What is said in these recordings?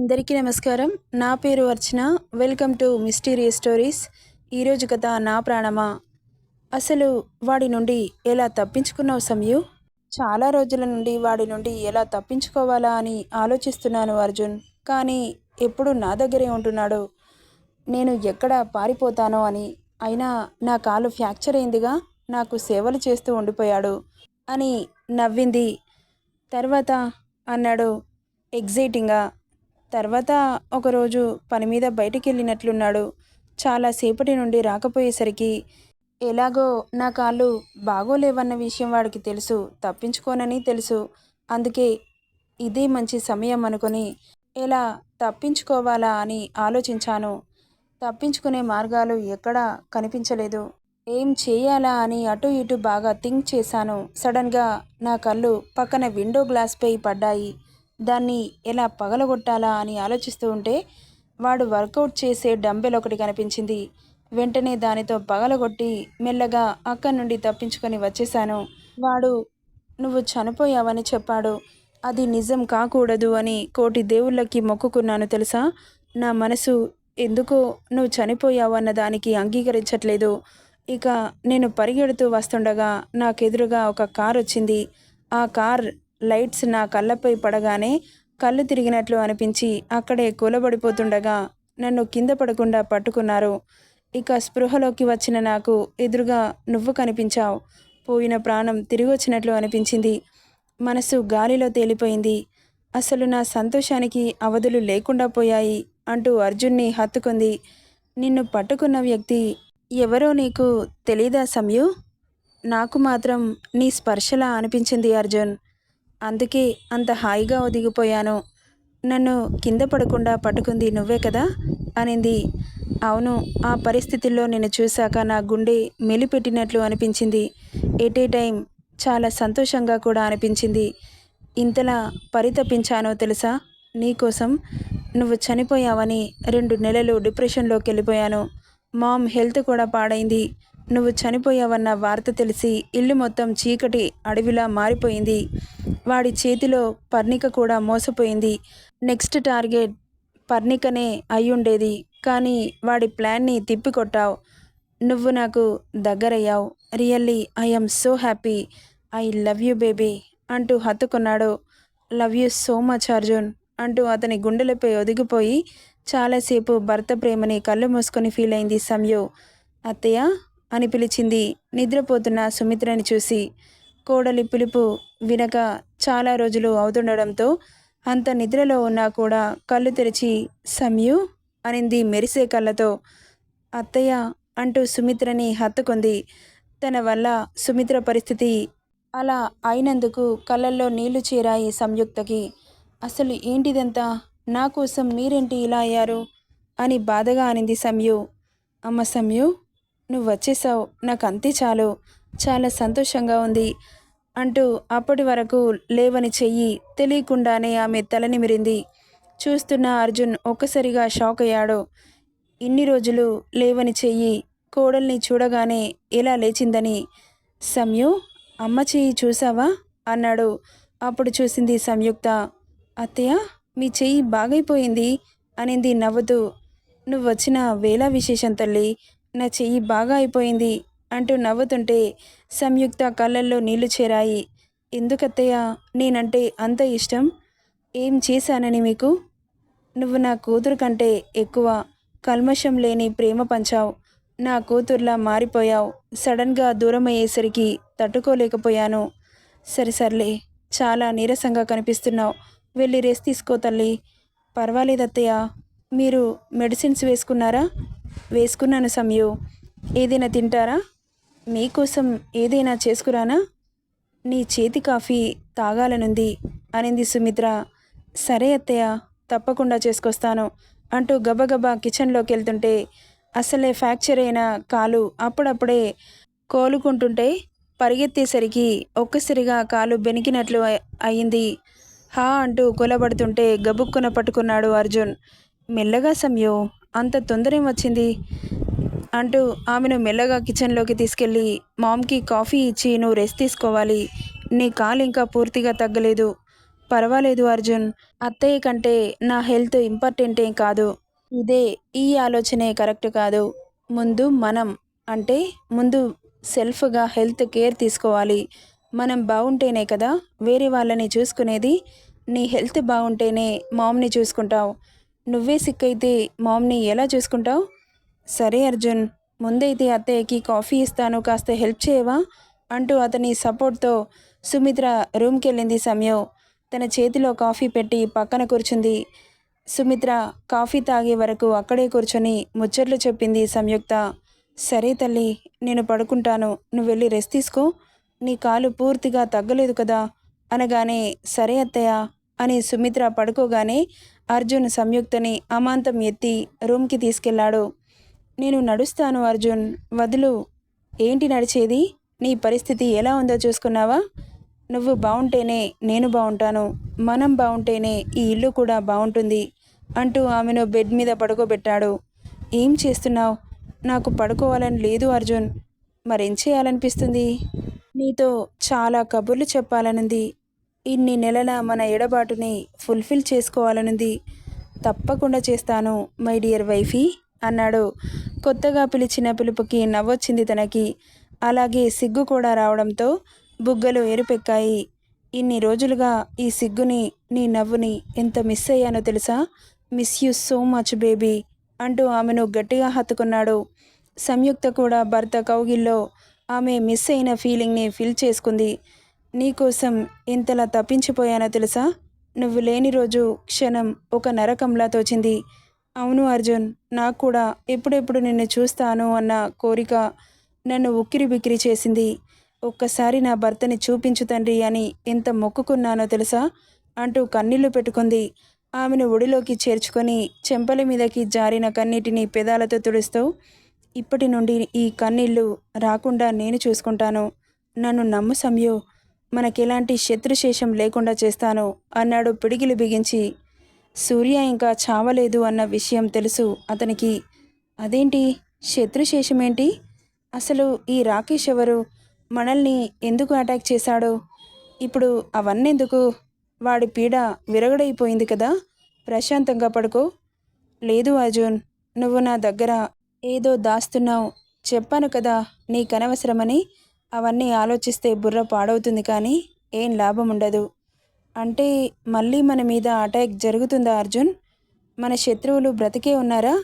అందరికీ నమస్కారం. నా పేరు Archana. Welcome to mysterious stories. ఈరోజు కథ నా ప్రాణమా? అసలు వాడి నుండి ఎలా తప్పించుకున్నావు సమయు? చాలా రోజుల నుండి వాడి నుండి ఎలా తప్పించుకోవాలా అని ఆలోచిస్తున్నాను అర్జున్. కానీ ఎప్పుడు నా దగ్గరే ఉంటున్నాడు. నేను ఎక్కడ పారిపోతానో అని. అయినా నా కాలు ఫ్రాక్చర్ అయిందిగా నాకు సేవలు చేస్తూ ఉండిపోయాడు అని నవ్వింది. తర్వాత అన్నాడు ఎగ్జైటింగ్గా తర్వాత ఒకరోజు పని మీద బయటికి వెళ్ళినట్లున్నాడు చాలాసేపటి నుండి రాకపోయేసరికి ఎలాగో నా కాళ్ళు బాగోలేవన్న విషయం వాడికి తెలుసు తప్పించుకోనని తెలుసు. అందుకే ఇదే మంచి సమయం అనుకొని ఎలా తప్పించుకోవాలా అని ఆలోచించాను. తప్పించుకునే మార్గాలు ఎక్కడా కనిపించలేదు. ఏం చేయాలా అని అటు ఇటు బాగా థింక్ చేశాను. సడన్గా నా కళ్ళు పక్కన విండో గ్లాస్పై పడ్డాయి. దాన్ని ఎలా పగలగొట్టాలా అని ఆలోచిస్తూ ఉంటే వాడు వర్కౌట్ చేసే డంబెల్ ఒకటి కనిపించింది. వెంటనే దానితో పగలగొట్టి మెల్లగా అక్కడి నుండి తప్పించుకొని వచ్చేశాను. వాడు నువ్వు చనిపోయావని చెప్పాడు. అది నిజం కాకూడదు అని కోటి దేవుళ్ళకి మొక్కుకున్నాను తెలుసా? నా మనసు ఎందుకో నువ్వు చనిపోయావు అన్న దానికి అంగీకరించట్లేదు. ఇక నేను పరిగెడుతూ వస్తుండగా నాకెదురుగా ఒక కార్ వచ్చింది ఆ కార్ లైట్స్ నా కళ్ళపై పడగానే కళ్ళు తిరిగినట్లు అనిపించి అక్కడే కూలబడిపోతుండగా నన్ను కింద పడకుండా పట్టుకున్నారు. ఇక స్పృహలోకి వచ్చిన నాకు ఎదురుగా నువ్వు కనిపించావు. పోయిన ప్రాణం తిరిగి వచ్చినట్లు అనిపించింది. మనసు గాలిలో తేలిపోయింది. అసలు నా సంతోషానికి అవధులు లేకుండా పోయాయి అంటూ అర్జున్ని హత్తుకుంది. నిన్ను పట్టుకున్న వ్యక్తి ఎవరో నీకు తెలీదా సమయు? నాకు మాత్రం నీ స్పర్శలా అనిపించింది అర్జున్. అందుకే అంత హాయిగా ఒదిగిపోయాను. నన్ను కింద పడకుండా పట్టుకుంది నువ్వే కదా? అనింది. అవును ఆ పరిస్థితుల్లో నేను చూశాక నా గుండె మెలిపెట్టినట్లు అనిపించింది. ఎట్ ఏ టైం చాలా సంతోషంగా కూడా అనిపించింది. ఇంతలా పరితపించానో తెలుసా? నీకోసం నువ్వు చనిపోయావని రెండు నెలలు డిప్రెషన్లోకి వెళ్ళిపోయాను మామ్ హెల్త్ కూడా పాడైంది. నువ్వు చనిపోయావన్న వార్త తెలిసి ఇల్లు మొత్తం చీకటి అడవిలా మారిపోయింది. వాడి చేతిలో పర్ణిక కూడా మోసపోయింది. నెక్స్ట్ టార్గెట్ పర్ణికనే అయ్యుండేది. కానీ వాడి ప్లాన్ని తిప్పికొట్టావు. నువ్వు నాకు దగ్గరయ్యావు. Really I'm so happy. I love you baby అంటూ హత్తుకున్నాడు. Love you so much Arjun అంటూ అతని గుండెలపై ఒదిగిపోయి చాలాసేపు భర్త ప్రేమని కళ్ళు మూసుకొని ఫీల్ అయింది సంయు. అత్తయ్య అని పిలిచింది. నిద్రపోతున్న సుమిత్రని చూసి కోడలి పిలుపు వినక చాలా రోజులు అవుతుండడంతో అంత నిద్రలో ఉన్నా కూడా కళ్ళు తెరిచి సమయు అనింది మెరిసే కళ్ళతో. అత్తయ్య అంటూ సుమిత్రని హత్తుకుంది. తన వల్ల సుమిత్ర పరిస్థితి అలా అయినందుకు కళ్ళల్లో నీళ్ళు చేరాయి సంయుక్తకి. అసలు ఏంటిదంతా? నా కోసం మీరేంటి ఇలా అయ్యారు? అని బాధగా అనింది సంయు అమ్మ సంయు నువ్వు వచ్చేసావు నాకు అంతే చాలు. చాలా సంతోషంగా ఉంది అంటూ అప్పటి వరకు లేవని చెయ్యి తెలియకుండానే ఆమె తలనిమిరింది చూస్తున్న అర్జున్ ఒక్కసారిగా షాక్ అయ్యాడు. ఇన్ని రోజులు లేవని చెయ్యి కోడల్ని చూడగానే ఎలా లేచిందని. సంయు అమ్మ చెయ్యి చూసావా? అన్నాడు. అప్పుడు చూసింది సంయుక్త. అత్తయ్య మీ చెయ్యి బాగైపోయింది అనింది నవ్వుతూ. నువ్వు వచ్చిన వేళ విశేషం తల్లి నా చెయ్యి బాగా అయిపోయింది అంటూ నవ్వుతుంటే సంయుక్త కళ్ళల్లో నీళ్ళు చేరాయి. ఎందుకత్తయ్య నేనంటే అంత ఇష్టం? ఏం చేశానని మీకు? నువ్వు నా కూతురు కంటే ఎక్కువ కల్మషం లేని ప్రేమ పంచావు. నా కూతుర్లా మారిపోయావు. సడన్గా దూరం అయ్యేసరికి తట్టుకోలేకపోయాను. సరే సర్లే చాలా నీరసంగా కనిపిస్తున్నావు. వెళ్ళి రెస్ట్ తీసుకో తల్లి. పర్వాలేదత్తయ్య మీరు మెడిసిన్స్ వేసుకున్నారా? వేసుకున్నాను సమయు. ఏదైనా తింటారా? మీకోసం ఏదైనా చేసుకురానా? నీ చేతి కాఫీ తాగాలనుంది అనింది సుమిత్ర. సరే అత్తయ్య తప్పకుండా చేసుకొస్తాను అంటూ గబగబా కిచెన్లోకి వెళ్తుంటే అసలే ఫ్రాక్చర్ అయిన కాలు అప్పుడప్పుడే కోలుకుంటుంటే పరిగెత్తేసరికి ఒక్కసారిగా కాలు బెనికినట్లు అయింది. హా అంటూ కొలబడుతుంటే గబుక్కున పట్టుకున్నాడు అర్జున్. మెల్లగా సమయో అంత తొందర వచ్చింది? అంటూ ఆమెను మెల్లగా కిచెన్లోకి తీసుకెళ్ళి మామ్కి కాఫీ ఇచ్చి నువ్వు రెస్ట్ తీసుకోవాలి. నీ కాలు ఇంకా పూర్తిగా తగ్గలేదు. పర్వాలేదు అర్జున్. అత్తయ్య కంటే నా హెల్త్ ఇంపార్టెంట్ ఏం కాదు. ఇదే ఈ ఆలోచనే కరెక్ట్ కాదు. ముందు మనం అంటే ముందు సెల్ఫ్గా హెల్త్ కేర్ తీసుకోవాలి. మనం బాగుంటేనే కదా వేరే వాళ్ళని చూసుకునేది. నీ హెల్త్ బాగుంటేనే మామ్ని చూసుకుంటావు. నువ్వే సిక్ అయితే మామ్ని ఎలా చూసుకుంటావు? సరే అర్జున్ ముందైతే అత్తయ్యకి కాఫీ ఇస్తాను కాస్త హెల్ప్ చేయవా? అంటూ అతని సపోర్ట్తో సుమిత్ర రూమ్కి వెళ్ళింది సమయం. తన చేతిలో కాఫీ పెట్టి పక్కన కూర్చుంది. సుమిత్ర కాఫీ తాగే వరకు అక్కడే కూర్చొని ముచ్చట్లు చెప్పింది సంయుక్త. సరే తల్లి నేను పడుకుంటాను నువ్వు వెళ్ళి రెస్ట్ తీసుకో. నీ కాలు పూర్తిగా తగ్గలేదు కదా అనగానే సరే అత్తయ్య అని సుమిత్ర పడుకోగానే అర్జున్ సంయుక్తని అమాంతం ఎత్తి రూమ్కి తీసుకెళ్ళాడు. నేను నడుస్తాను అర్జున్. వదులు. ఏంటి నడిచేది? నీ పరిస్థితి ఎలా ఉందో చూసుకున్నావా? నువ్వు బాగుంటేనే నేను బాగుంటాను మనం బాగుంటేనే ఈ ఇల్లు కూడా బాగుంటుంది అంటూ ఆమెను బెడ్ మీద పడుకోబెట్టాడు. ఏం చేస్తున్నావు? నాకు పడుకోవాలని లేదు అర్జున్. మరేం చేయాలనిపిస్తుంది? నీతో చాలా కబుర్లు చెప్పాలనుంది. ఇన్ని నెలల మన ఎడబాటుని ఫుల్ఫిల్ చేసుకోవాలనుంది. తప్పకుండా చేస్తాను మై డియర్ వైఫీ అన్నాడు. కొత్తగా పిలిచిన పిలుపుకి నవ్వొచ్చింది తనకి. అలాగే సిగ్గు కూడా రావడంతో బుగ్గలు ఎరుపెక్కాయి ఇన్ని రోజులుగా ఈ సిగ్గుని నీ నవ్వుని ఎంత మిస్ అయ్యానో తెలుసా? Miss you so much baby అంటూ ఆమెను గట్టిగా హత్తుకున్నాడు. సంయుక్త కూడా భర్త కౌగిల్లో ఆమె మిస్ అయిన ఫీలింగ్ని ఫీల్ చేసుకుంది. నీకోసం ఇంతలా తప్పించిపోయానో తెలుసా? నువ్వు లేని రోజు క్షణం ఒక నరకంలా తోచింది. అవును అర్జున్ నాకు కూడా ఎప్పుడెప్పుడు నిన్ను చూస్తాను అన్న కోరిక నన్ను ఉక్కిరి బిక్కిరి చేసింది. ఒక్కసారి నా భర్తని చూపించు తండ్రి అని ఎంత మొక్కుకున్నానో తెలుసా? అంటూ కన్నీళ్ళు పెట్టుకుంది. ఆమెను ఒడిలోకి చేర్చుకొని చెంపల మీదకి జారిన కన్నీటిని పెదాలతో తుడుస్తూ ఇప్పటి నుండి ఈ కన్నీళ్ళు రాకుండా నేను చూసుకుంటాను. నన్ను నమ్ము సంయో మనకెలాంటి శత్రుశేషం లేకుండా చేస్తాను అన్నాడు పిడిగిలు బిగించి. సూర్య ఇంకా చావలేదు అన్న విషయం తెలుసు అతనికి. అదేంటి? శత్రుశేషమేంటి? అసలు ఈ రాకేష్ ఎవరు? మనల్ని ఎందుకు అటాక్ చేశాడు? ఇప్పుడు అవన్నెందుకు? వాడి పీడ విరగడైపోయింది కదా? ప్రశాంతంగా పడుకో. లేదు అర్జున్ నువ్వు నా దగ్గర ఏదో దాస్తున్నావు. చెప్పాను కదా నీకనవసరమని. అవన్నీ ఆలోచిస్తే బుర్ర పాడవుతుంది కానీ ఏం లాభం ఉండదు అంటే మళ్ళీ మన మీద అటాక్ జరుగుతుందా అర్జున్? మన శత్రువులు బ్రతికే ఉన్నారా?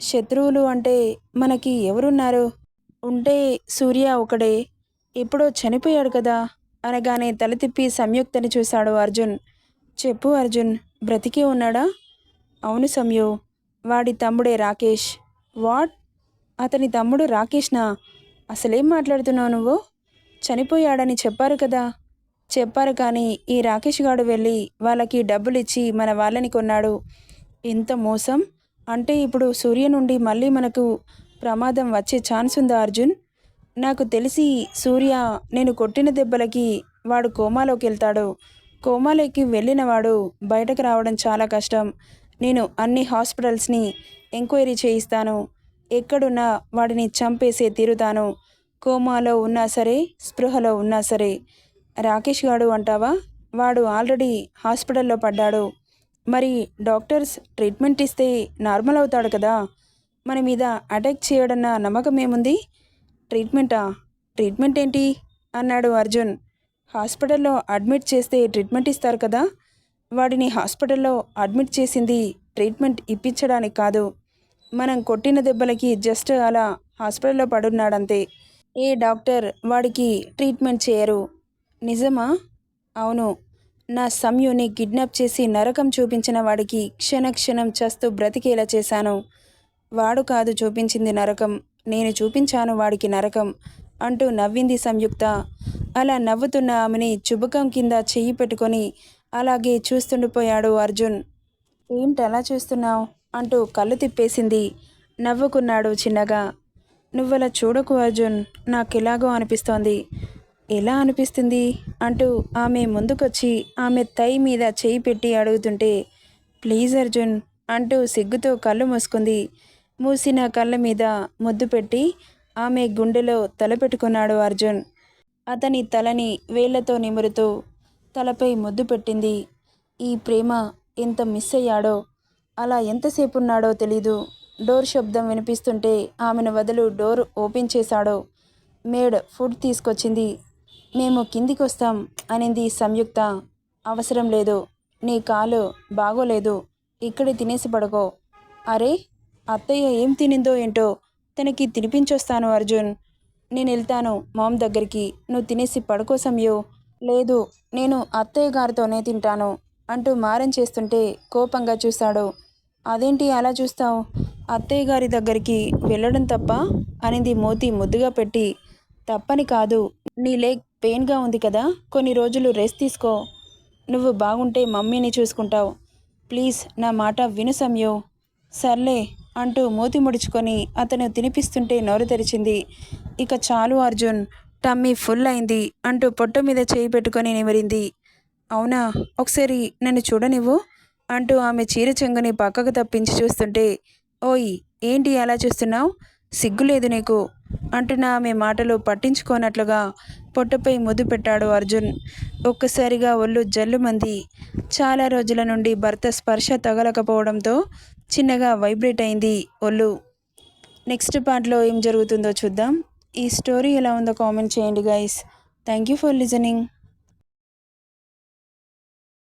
శత్రువులు అంటే మనకి ఎవరున్నారు? ఉంటే సూర్య ఒకడే ఎప్పుడో చనిపోయాడు కదా అనగానే తల తిప్పి సంయుక్తని చూశాడు అర్జున్. చెప్పు అర్జున్ బ్రతికే ఉన్నాడా? అవును సంయు వాడి తమ్ముడే రాకేష్. వాట్? అతని తమ్ముడు రాకేష్నా? అసలేం మాట్లాడుతున్నావు నువ్వు? చనిపోయాడని చెప్పారు కదా. చెప్పారు కానీ ఈ రాకేష్ గాడు వెళ్ళి వాళ్ళకి డబ్బులు ఇచ్చి మన వాళ్ళని కొన్నాడు. ఎంత మోసం? అంటే ఇప్పుడు సూర్య నుండి మళ్ళీ మనకు ప్రమాదం వచ్చే ఛాన్స్ ఉందా అర్జున్? నాకు తెలిసి సూర్య నేను కొట్టిన దెబ్బలకి వాడు కోమాలోకి వెళ్తాడు. కోమాలోకి వెళ్ళిన వాడు బయటకు రావడం చాలా కష్టం. నేను అన్ని హాస్పిటల్స్ని ఎంక్వైరీ చేయిస్తాను. ఎక్కడున్నా వాడిని చంపేసే తీరుతాను కోమాలో ఉన్నా సరే స్పృహలో ఉన్నా సరే. రాకేష్ గాడు అంటావా? వాడు ఆల్రెడీ హాస్పిటల్లో పడ్డాడు. మరి డాక్టర్స్ ట్రీట్మెంట్ ఇస్తే నార్మల్ అవుతాడు కదా? మన మీద అటాక్ చేయడన్న నమ్మకం ఏముంది? ట్రీట్మెంటా? ట్రీట్మెంట్ ఏంటి? అన్నాడు అర్జున్. హాస్పిటల్లో అడ్మిట్ చేస్తే ట్రీట్మెంట్ ఇస్తారు కదా? వాడిని హాస్పిటల్లో అడ్మిట్ చేసింది ట్రీట్మెంట్ ఇప్పించడానికి కాదు. మనం కొట్టిన దెబ్బలకి జస్ట్ అలా హాస్పిటల్లో పడున్నాడంతే. ఏ డాక్టర్ వాడికి ట్రీట్మెంట్ చేయరు. నిజమా? అవును. నా సంయుని కిడ్నాప్ చేసి నరకం చూపించిన వాడికి క్షణక్షణం చస్తూ బ్రతికేలా చేశాను. వాడు కాదు చూపించింది నరకం. నేను చూపించాను వాడికి నరకం అంటూ నవ్వింది సంయుక్త. అలా నవ్వుతున్న ఆమెని చుబకం కింద చెయ్యి పెట్టుకొని అలాగే చూస్తుండిపోయాడు అర్జున్. ఏంటలా చూస్తున్నావు? అంటూ కళ్ళు తిప్పేసింది. నవ్వుకున్నాడు చిన్నగా. నువ్వలా చూడకు అర్జున్ నాకెలాగో అనిపిస్తోంది. ఎలా అనిపిస్తుంది? అంటూ ఆమె ముందుకొచ్చి ఆమె తై మీద చేయి పెట్టి అడుగుతుంటే ప్లీజ్ అర్జున్ అంటూ సిగ్గుతో కళ్ళు మూసుకుంది. మూసిన కళ్ళ మీద ముద్దు పెట్టి ఆమె గుండెలో తలపెట్టుకున్నాడు అర్జున్. అతని తలని వేళ్ళతో నిమురుతూ తలపై ముద్దు పెట్టింది. ఈ ప్రేమ ఎంత మిస్ అయ్యాడో అలా ఎంతసేపు ఉన్నాడో తెలీదు. డోర్ శబ్దం వినిపిస్తుంటే ఆమెను వదలు డోర్ ఓపెన్ చేశాడో. మేడ్ ఫుడ్ తీసుకొచ్చింది. మేము కిందికి వస్తాం అనింది సంయుక్త. అవసరం లేదు. నీ కాలు బాగోలేదు. ఇక్కడే తినేసి పడుకో. అరే అత్తయ్య ఏం తినిందో ఏంటో తనకి తినిపించొస్తాను అర్జున్. నేను వెళ్తాను మామ్ దగ్గరికి. నువ్వు తినేసి పడుకో సంయు. లేదు నేను అత్తయ్య గారితోనే తింటాను అంటూ మారం చేస్తుంటే కోపంగా చూశాడు. అదేంటి అలా చూస్తావు? అత్తయ్య గారి దగ్గరికి వెళ్ళడం తప్ప అనింది మోతి ముద్దుగా పెట్టి. తప్పని కాదు. నీ లెగ్ పెయిన్గా ఉంది కదా కొన్ని రోజులు రెస్ట్ తీసుకో. నువ్వు బాగుంటే మమ్మీని చూసుకుంటావు. ప్లీజ్ నా మాట విను సమయో. సర్లే అంటూ మూతి ముడుచుకొని అతను తినిపిస్తుంటే నోరు తెరిచింది. ఇక చాలు అర్జున్ టమ్మీ ఫుల్ అయింది అంటూ పొట్ట మీద చేయి పెట్టుకొని నిమిరింది. అవునా? ఒకసారి నన్ను చూడనివ్వు? అంటూ ఆమె చీర చెంగుని పక్కకు తప్పించి చూస్తుంటే ఓయ్ ఏంటి అలా చూస్తున్నావు? సిగ్గులేదు నీకు? అంటున్న ఆమె మాటలు పట్టించుకోనట్లుగా పొట్టపై ముద్దు పెట్టాడు అర్జున్. ఒక్కసారిగా ఒళ్ళు జల్లుమంది చాలా రోజుల నుండి భర్త స్పర్శ తగలకపోవడంతో చిన్నగా వైబ్రేట్ అయింది ఒళ్ళు. నెక్స్ట్ పార్ట్లో ఏం జరుగుతుందో చూద్దాం. ఈ స్టోరీ ఎలా ఉందో కామెంట్ చేయండి guys thank you for listening